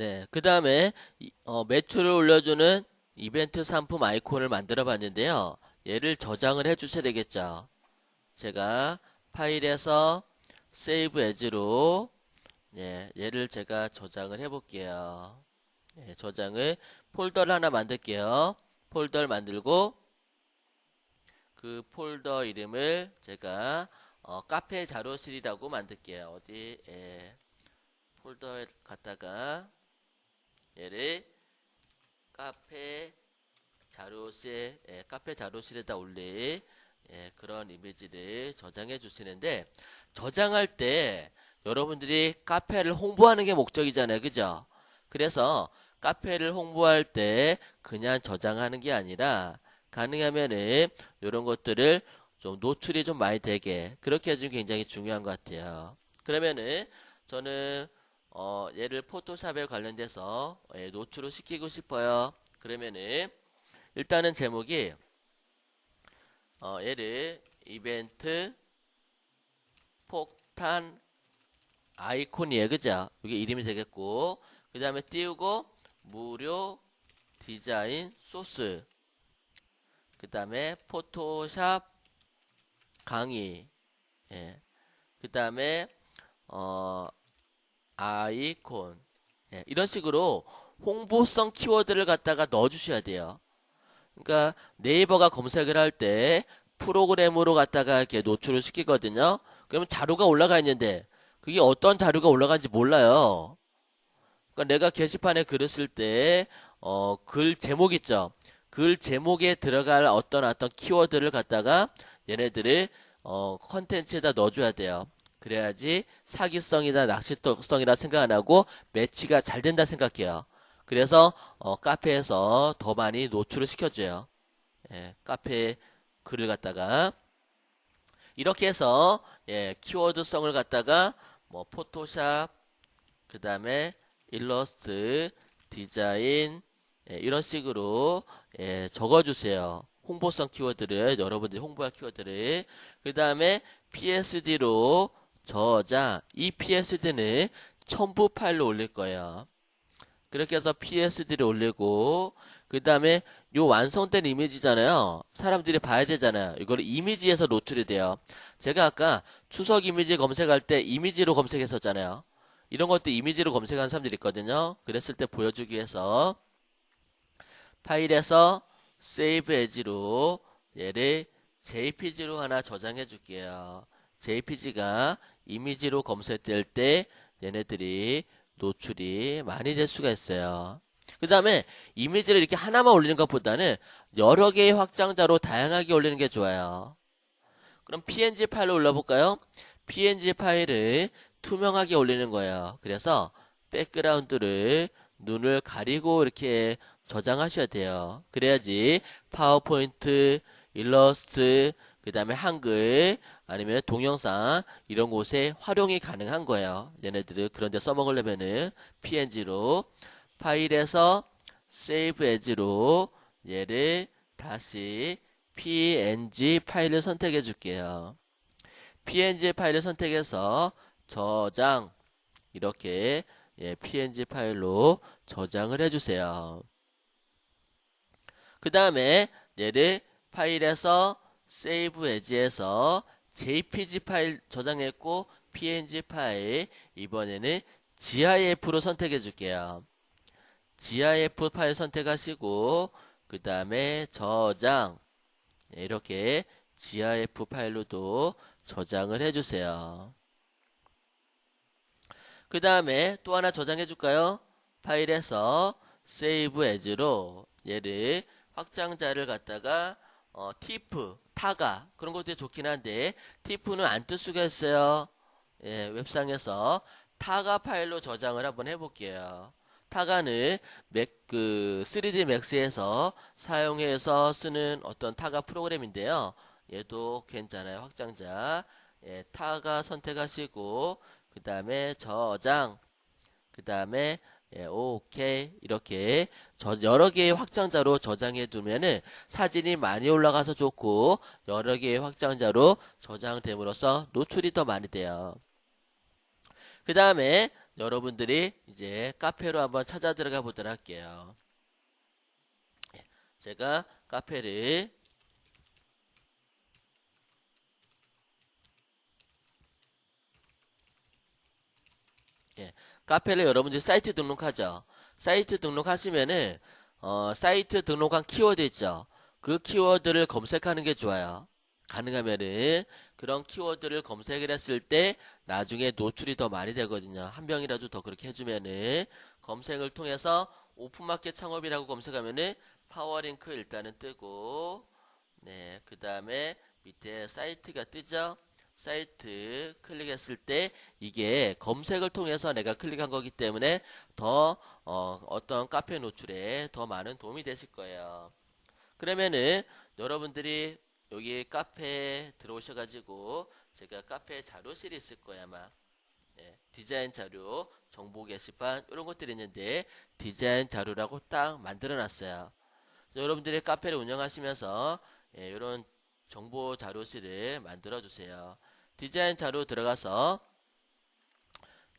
네, 그 다음에 어, 매출을 올려주는 이벤트 상품 아이콘을 만들어 봤는데요. 얘를 저장을 해 주셔야 되겠죠. 제가 파일에서 세이브 에즈로 예, 얘를 제가 저장을 해 볼게요. 예, 저장을 폴더를 하나 만들게요. 폴더를 만들고 그 폴더 이름을 제가 어, 카페 자료실이라고 만들게요. 어디 예, 폴더에 갔다가 얘를 카페 자료실 예, 카페 자료실에다 올릴 예, 그런 이미지를 저장해 주시는데 저장할 때 여러분들이 카페를 홍보하는 게 목적이잖아요. 그죠? 그래서 카페를 홍보할 때 그냥 저장하는 게 아니라 가능하면은 이런 것들을 좀 노출이 좀 많이 되게 그렇게 해주면 굉장히 중요한 것 같아요. 그러면은 저는 어, 얘를 포토샵에 관련돼서 예, 노출을 시키고 싶어요. 그러면은 일단은 제목이 어, 얘를 이벤트 폭탄 아이콘이에요. 그죠? 이게 이름이 되겠고 그 다음에 띄우고 무료 디자인 소스 그 다음에 포토샵 강의 예. 그 다음에 어 아이콘 예. 이런 식으로 홍보성 키워드를 갖다가 넣어 주셔야 돼요 그러니까 네이버가 검색을 할 때 프로그램으로 갖다가 이렇게 노출을 시키거든요 그러면 자료가 올라가 있는데 그게 어떤 자료가 올라가는지 몰라요 그러니까 내가 게시판에 글을 쓸 때 어, 글 제목 있죠 글 제목에 들어갈 어떤 어떤 키워드를 갖다가 얘네들을 어, 컨텐츠에다 넣어줘야 돼요. 그래야지 사기성이나 낚시성이라 생각 안 하고 매치가 잘 된다 생각해요. 그래서 어, 카페에서 더 많이 노출을 시켜줘요. 예, 카페 글을 갖다가 이렇게 해서 예, 키워드성을 갖다가 뭐 포토샵 그 다음에 일러스트 디자인 예, 이런 식으로 예, 적어주세요. 홍보성 키워드를 여러분들이 홍보할 키워드를 그 다음에 PSD로 저장 이 PSD는 첨부 파일로 올릴 거예요. 그렇게 해서 PSD를 올리고 그 다음에 요 완성된 이미지잖아요. 사람들이 봐야 되잖아요. 이거를 이미지에서 노출이 돼요. 제가 아까 추석 이미지 검색할 때 이미지로 검색했었잖아요. 이런 것도 이미지로 검색하는 사람들이 있거든요. 그랬을 때 보여주기 위해서 파일에서 save as로 얘를 jpg로 하나 저장해 줄게요. Jpg가 이미지로 검색될 때 얘네들이 노출이 많이 될 수가 있어요. 그 다음에 이미지를 이렇게 하나만 올리는 것보다는 여러 개의 확장자로 다양하게 올리는 게 좋아요. 그럼 png 파일로 올려볼까요? png 파일을 투명하게 올리는 거예요. 그래서 백그라운드를 눈을 가리고 이렇게 저장하셔야 돼요. 그래야지 파워포인트, 일러스트, 그 다음에 한글, 아니면 동영상 이런 곳에 활용이 가능한 거예요. 얘네들을 그런 데 써먹으려면은 png로 파일에서 save as로 얘를 다시 png 파일을 선택해 줄게요. png 파일을 선택해서 저장 이렇게 예, png 파일로 저장을 해주세요. 그 다음에 얘를 파일에서 save as에서 jpg 파일 저장했고 png 파일 이번에는 gif로 선택해 줄게요. gif 파일 선택하시고 그 다음에 저장 이렇게 gif 파일로도 저장을 해주세요. 그 다음에 또 하나 저장해 줄까요? 파일에서 save as로 얘를 확장자를 갖다가 어, 티프, 타가 그런 것들이 좋긴 한데 티프는 안 뜰 수가 있어요. 예, 웹상에서 타가 파일로 저장을 한번 해볼게요. 타가는 맥, 그 3D 맥스에서 사용해서 쓰는 어떤 타가 프로그램인데요. 얘도 괜찮아요. 확장자. 예, 타가 선택하시고 그 다음에 저장 그 다음에 예, 오케이 이렇게 저 여러 개의 확장자로 저장해 두면은 사진이 많이 올라가서 좋고 여러 개의 확장자로 저장됨으로써 노출이 더 많이 돼요. 그 다음에 여러분들이 이제 카페로 한번 찾아 들어가 보도록 할게요. 예, 제가 카페를 예, 카페를 여러분들이 사이트 등록하죠. 사이트 등록하시면은 어, 사이트 등록한 키워드 있죠. 그 키워드를 검색하는 게 좋아요. 가능하면은 그런 키워드를 검색을 했을 때 나중에 노출이 더 많이 되거든요. 한 명이라도 더 그렇게 해주면은 검색을 통해서 오픈마켓 창업이라고 검색하면은 파워링크 일단은 뜨고 네, 그 다음에 밑에 사이트가 뜨죠. 사이트 클릭했을 때 이게 검색을 통해서 내가 클릭한 거기 때문에 더 어, 떤 카페 노출에 더 많은 도움이 되실 거예요. 그러면은 여러분들이 여기 카페에 들어오셔가지고 제가 카페 자료실이 있을 거야 아마 네, 디자인 자료, 정보 게시판 이런 것들이 있는데 디자인 자료라고 딱 만들어 놨어요. 여러분들이 카페를 운영하시면서 예, 이런 정보 자료실을 만들어 주세요. 디자인 자료 들어가서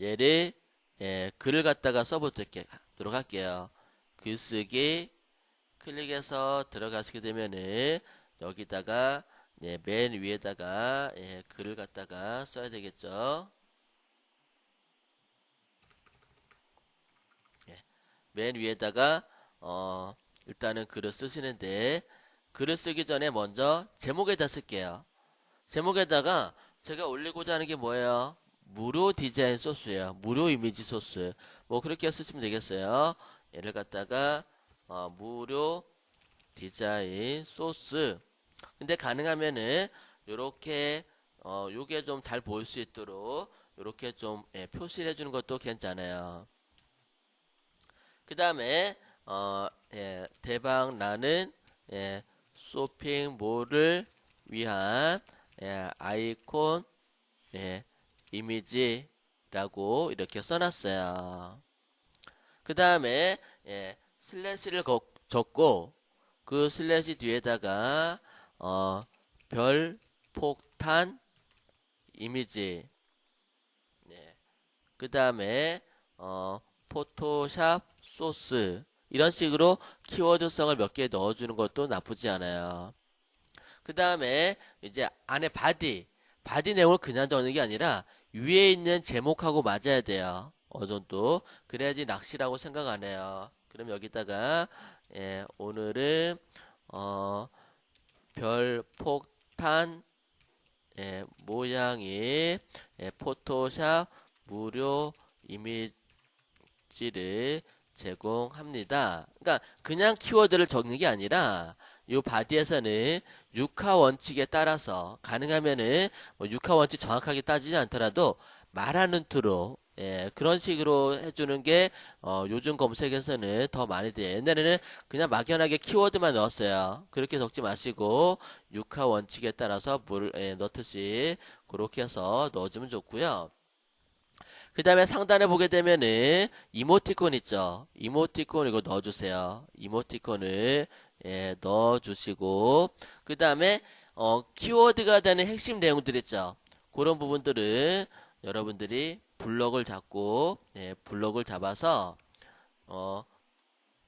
얘를 예, 글을 갖다가 써보도록 할게요. 글쓰기 클릭해서 들어가시게 되면은 여기다가 예, 맨 위에다가 예, 글을 갖다가 써야 되겠죠. 예, 맨 위에다가 어, 일단은 글을 쓰시는데 글을 쓰기 전에 먼저 제목에다 쓸게요. 제목에다가 제가 올리고자 하는 게 뭐예요? 무료 디자인 소스예요. 무료 이미지 소스. 뭐 그렇게 쓰시면 되겠어요. 얘를 갖다가 어, 무료 디자인 소스. 근데 가능하면은 요렇게 어 요게 좀 잘 보일 수 있도록 요렇게 좀 예, 표시를 해주는 것도 괜찮아요. 그 다음에 어, 예, 대박 나는 예, 쇼핑몰을 위한 예, 아이콘 예, 이미지라고 이렇게 써놨어요. 그 다음에 예, 슬래시를 적고 그 슬래시 뒤에다가 어, 별 폭탄 이미지 네. 그 다음에 어, 포토샵 소스 이런 식으로 키워드성을 몇 개 넣어주는 것도 나쁘지 않아요. 그 다음에 이제 안에 바디 바디 내용을 그냥 적는 게 아니라 위에 있는 제목하고 맞아야 돼요. 어느 정도 그래야지 낚시라고 생각 안 해요. 그럼 여기다가 예, 오늘은 어, 별 폭탄 예, 모양의 예, 포토샵 무료 이미지를 제공합니다. 그러니까 그냥 키워드를 적는 게 아니라 이 바디에서는 육하 원칙에 따라서 가능하면은 뭐 육하 원칙 정확하게 따지지 않더라도 말하는 투로 예, 그런 식으로 해주는 게 어, 요즘 검색에서는 더 많이 돼요. 옛날에는 그냥 막연하게 키워드만 넣었어요. 그렇게 적지 마시고 육하 원칙에 따라서 물 예, 넣듯이 그렇게 해서 넣어주면 좋고요. 그 다음에 상단에 보게 되면은 이모티콘 있죠. 이모티콘 이거 넣어주세요. 이모티콘을 예, 넣어주시고 그 다음에 어, 키워드가 되는 핵심 내용들 있죠. 그런 부분들은 여러분들이 블럭을 잡고 예, 블럭을 잡아서 어,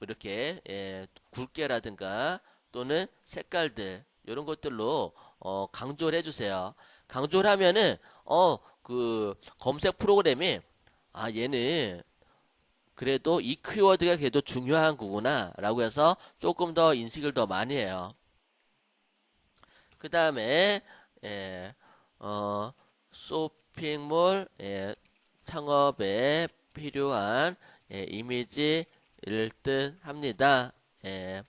이렇게 예, 굵게라든가 또는 색깔들 이런 것들로 어, 강조를 해주세요. 강조를 하면은 어 그 검색 프로그램이 아 얘는 그래도 이 키워드가 그래도 중요한 거구나 라고 해서 조금 더 인식을 더 많이 해요. 그 다음에 예, 어, 쇼핑몰 예, 창업에 필요한 예, 이미지를 뜻합니다. 예,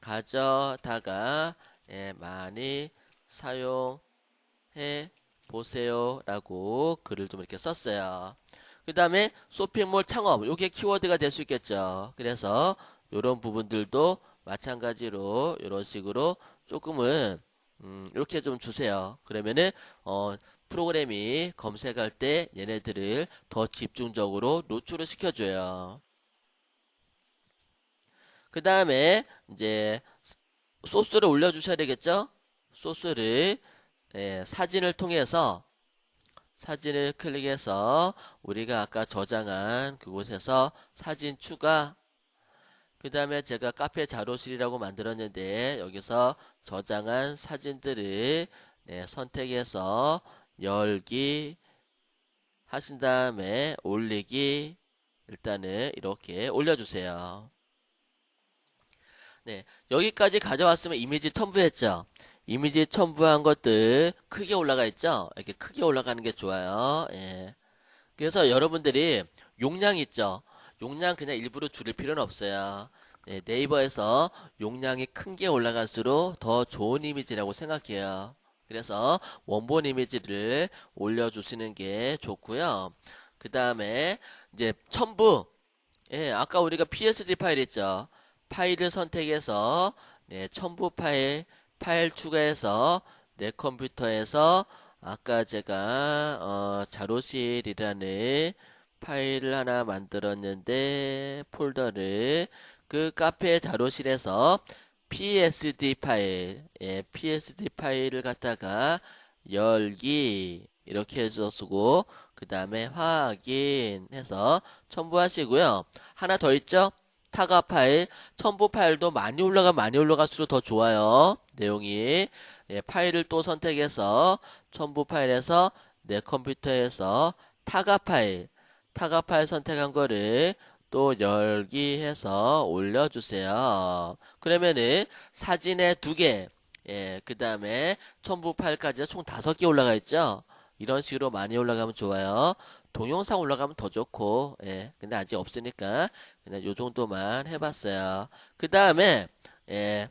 가져다가 예, 많이 사용해 보세요 라고 글을 좀 이렇게 썼어요. 그 다음에 쇼핑몰 창업 요게 키워드가 될 수 있겠죠. 그래서 이런 부분들도 마찬가지로 이런 식으로 조금은 음, 이렇게 좀 주세요. 그러면은 어, 프로그램이 검색할 때 얘네들을 더 집중적으로 노출을 시켜줘요. 그 다음에 이제 소스를 올려주셔야 되겠죠? 소스를 예, 사진을 통해서 사진을 클릭해서 우리가 아까 저장한 그곳에서 사진 추가 그 다음에 제가 카페 자료실이라고 만들었는데 여기서 저장한 사진들을 네, 선택해서 열기 하신 다음에 올리기 일단은 이렇게 올려주세요. 네, 여기까지 가져왔으면 이미지 첨부했죠. 이미지 첨부한 것들 크게 올라가 있죠. 이렇게 크게 올라가는 게 좋아요. 예. 그래서 여러분들이 용량 있죠. 용량 그냥 일부러 줄일 필요는 없어요. 네, 네이버에서 용량이 큰 게 올라갈수록 더 좋은 이미지라고 생각해요. 그래서 원본 이미지를 올려주시는 게 좋고요. 그 다음에 이제 첨부. 예, 아까 우리가 PSD 파일 있죠. 파일을 선택해서 네, 첨부 파일 파일 추가해서 내 컴퓨터에서 아까 제가 어, 자료실이라는 파일을 하나 만들었는데 폴더를 그 카페 자료실에서 PSD 파일, 예, PSD 파일을 갖다가 열기 이렇게 해서 쓰고 그 다음에 확인해서 첨부하시고요. 하나 더 있죠? 타가 파일, 첨부 파일도 많이 올라가 많이 올라갈수록 더 좋아요. 내용이 예, 파일을 또 선택해서 첨부 파일에서 내 컴퓨터에서 타가 파일, 타가 파일 선택한 거를 또 열기 해서 올려주세요. 그러면은 사진에 두 개, 예, 그 다음에 첨부 파일까지 총 다섯 개 올라가 있죠? 이런 식으로 많이 올라가면 좋아요. 동영상 올라가면 더 좋고, 예, 근데 아직 없으니까 그냥 요 정도만 해봤어요. 그 다음에, 예,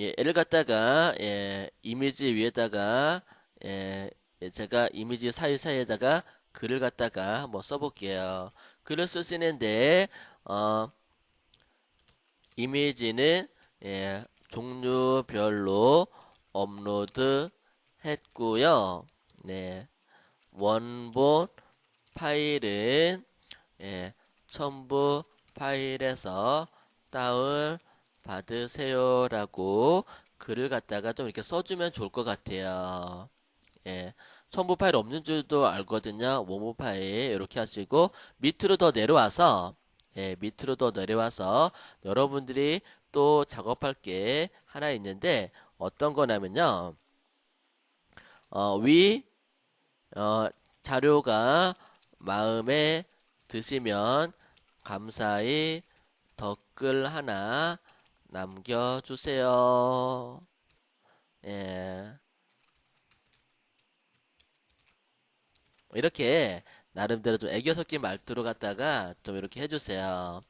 예, 얘를 갖다가, 예, 이미지 위에다가, 예, 예, 제가 이미지 사이사이에다가 글을 갖다가 한번 써볼게요. 글을 쓰시는데 어, 이미지는 예, 종류별로 업로드 했고요. 네. 원본 파일은 예, 첨부 파일에서 다운 받으세요라고 글을 갖다가 좀 이렇게 써주면 좋을 것 같아요. 예. 첨부 파일 없는 줄도 알거든요. 원본 파일 이렇게 하시고 밑으로 더 내려와서 예, 밑으로 더 내려와서 여러분들이 또 작업할 게 하나 있는데 어떤 거냐면요. 어, 위 어, 자료가 마음에 드시면 감사히 댓글 하나 남겨주세요. 예. 이렇게 나름대로 좀 애교 섞인 말투로 갖다가 좀 이렇게 해주세요.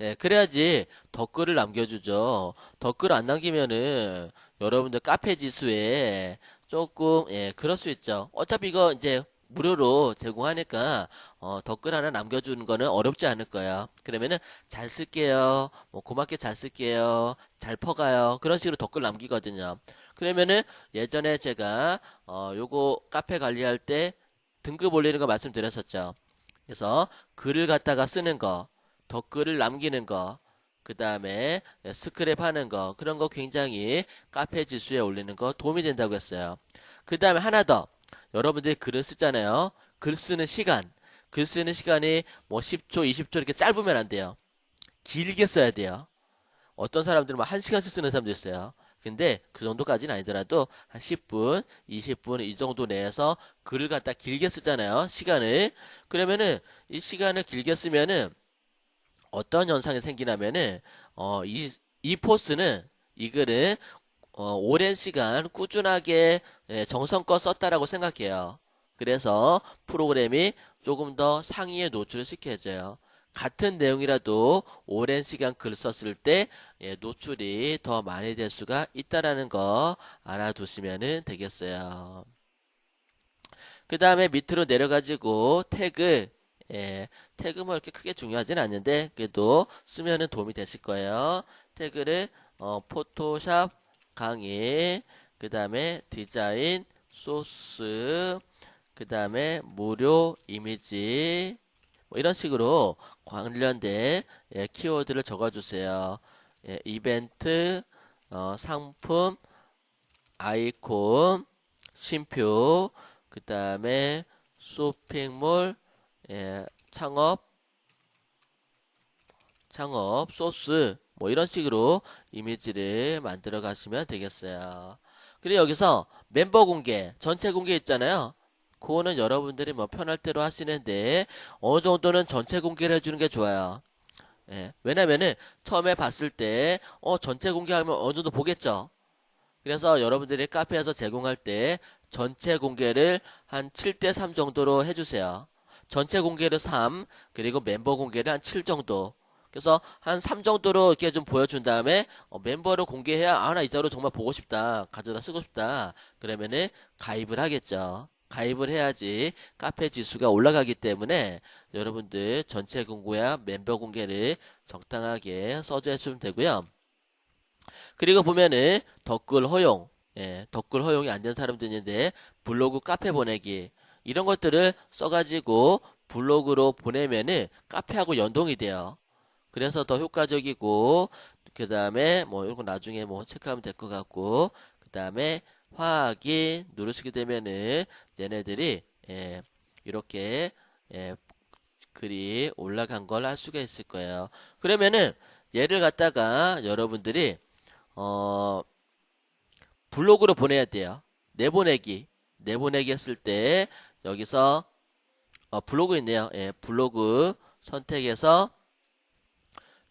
예, 그래야지 댓글을 남겨주죠. 댓글 안 남기면은 여러분들 카페 지수에 조금 예, 그럴 수 있죠. 어차피 이거 이제 무료로 제공하니까 어, 댓글 하나 남겨주는 거는 어렵지 않을 거예요. 그러면은 잘 쓸게요. 뭐 고맙게 잘 쓸게요. 잘 퍼가요. 그런 식으로 댓글 남기거든요. 그러면은 예전에 제가 어, 요거 카페 관리할 때 등급 올리는 거 말씀드렸었죠. 그래서 글을 갖다가 쓰는 거, 댓글을 남기는 거, 그 다음에 스크랩 하는 거, 그런 거 굉장히 카페 지수에 올리는 거 도움이 된다고 했어요. 그 다음에 하나 더. 여러분들이 글을 쓰잖아요. 글 쓰는 시간. 글 쓰는 시간이 뭐 10초, 20초 이렇게 짧으면 안 돼요. 길게 써야 돼요. 어떤 사람들은 막 1시간씩 쓰는 사람도 있어요. 근데 그 정도까지는 아니더라도 한 10분, 20분 이 정도 내에서 글을 갖다 길게 쓰잖아요. 시간을. 그러면은 이 시간을 길게 쓰면은 어떤 현상이 생기냐면은 어, 이, 이 포스는 이 글은 어, 오랜 시간 꾸준하게 예, 정성껏 썼다라고 생각해요. 그래서 프로그램이 조금 더 상위에 노출을 시켜줘요. 같은 내용이라도 오랜 시간 글 썼을 때 예, 노출이 더 많이 될 수가 있다라는 거 알아두시면 되겠어요. 그 다음에 밑으로 내려가지고 태그 예, 태그 뭐 이렇게 크게 중요하진 않는데 그래도 쓰면은 도움이 되실 거예요. 태그를 어, 포토샵 강의 그 다음에 디자인 소스 그 다음에 무료 이미지 뭐 이런 식으로 관련된 예, 키워드를 적어주세요. 예, 이벤트, 어, 상품, 아이콘, 심표, 그 다음에 쇼핑몰, 예, 창업, 창업, 소스, 뭐 이런 식으로 이미지를 만들어 가시면 되겠어요. 그리고 여기서 멤버 공개, 전체 공개 있잖아요. 그거는 여러분들이 뭐 편할 대로 하시는데 어느 정도는 전체 공개를 해주는 게 좋아요. 예, 왜냐면은 처음에 봤을 때 어, 전체 공개하면 어느 정도 보겠죠. 그래서 여러분들이 카페에서 제공할 때 전체 공개를 한 7대 3 정도로 해주세요. 전체 공개를 3, 그리고 멤버 공개를 한 7 정도. 그래서 한 3 정도로 이렇게 좀 보여준 다음에 어, 멤버를 공개해야 아 나 이 자료 정말 보고 싶다. 가져다 쓰고 싶다. 그러면은 가입을 하겠죠. 가입을 해야지 카페 지수가 올라가기 때문에 여러분들 전체 공고야 멤버 공개를 적당하게 써주시면 되고요. 그리고 보면은 댓글 허용. 예, 댓글 허용이 안 된 사람도 있는데 블로그 카페 보내기. 이런 것들을 써가지고 블로그로 보내면은 카페하고 연동이 돼요 그래서 더 효과적이고 그 다음에 뭐 이거 나중에 뭐 체크하면 될 것 같고 그 다음에 확인 누르시게 되면은 얘네들이 예, 이렇게 예, 글이 올라간 걸 할 수가 있을 거예요. 그러면은 얘를 갖다가 여러분들이 어 블로그로 보내야 돼요. 내보내기 내보내기 했을 때 여기서 어, 블로그 있네요. 예, 블로그 선택해서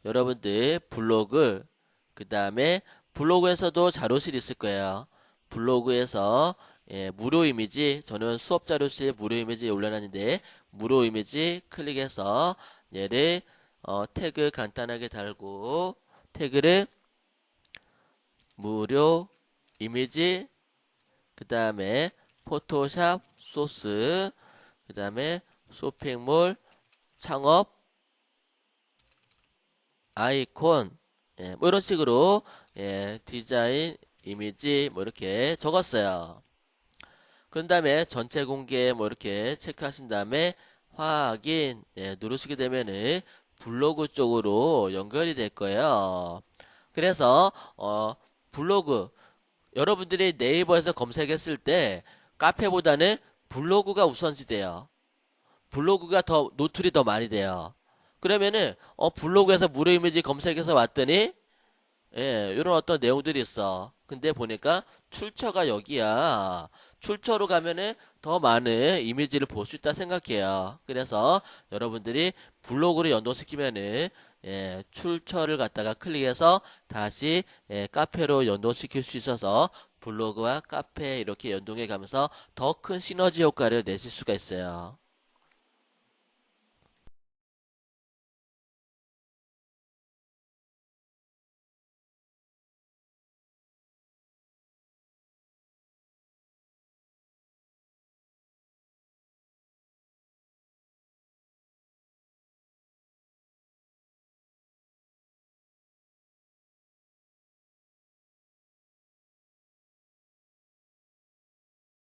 여러분들 블로그 그 다음에 블로그에서도 자료실 있을 거예요. 블로그에서 예, 무료 이미지 저는 수업 자료실 무료 이미지 올려놨는데 무료 이미지 클릭해서 얘를 어, 태그 간단하게 달고 태그를 무료 이미지 그 다음에 포토샵 소스 그 다음에 쇼핑몰 창업 아이콘 예, 뭐 이런 식으로 예, 디자인 이미지 뭐 이렇게 적었어요. 그 다음에 전체 공개 뭐 이렇게 체크하신 다음에 확인 예, 누르시게 되면은 블로그 쪽으로 연결이 될 거예요. 그래서 어, 블로그 여러분들이 네이버에서 검색했을 때 카페보다는 블로그가 우선시 돼요. 블로그가 더 노출이 더 많이 돼요. 그러면은 어 블로그에서 무료 이미지 검색해서 왔더니 예, 이런 어떤 내용들이 있어. 근데 보니까 출처가 여기야. 출처로 가면은 더 많은 이미지를 볼 수 있다 생각해요. 그래서 여러분들이 블로그를 연동시키면은 예, 출처를 갖다가 클릭해서 다시 예, 카페로 연동시킬 수 있어서 블로그와 카페 이렇게 연동해 가면서 더 큰 시너지 효과를 내실 수가 있어요.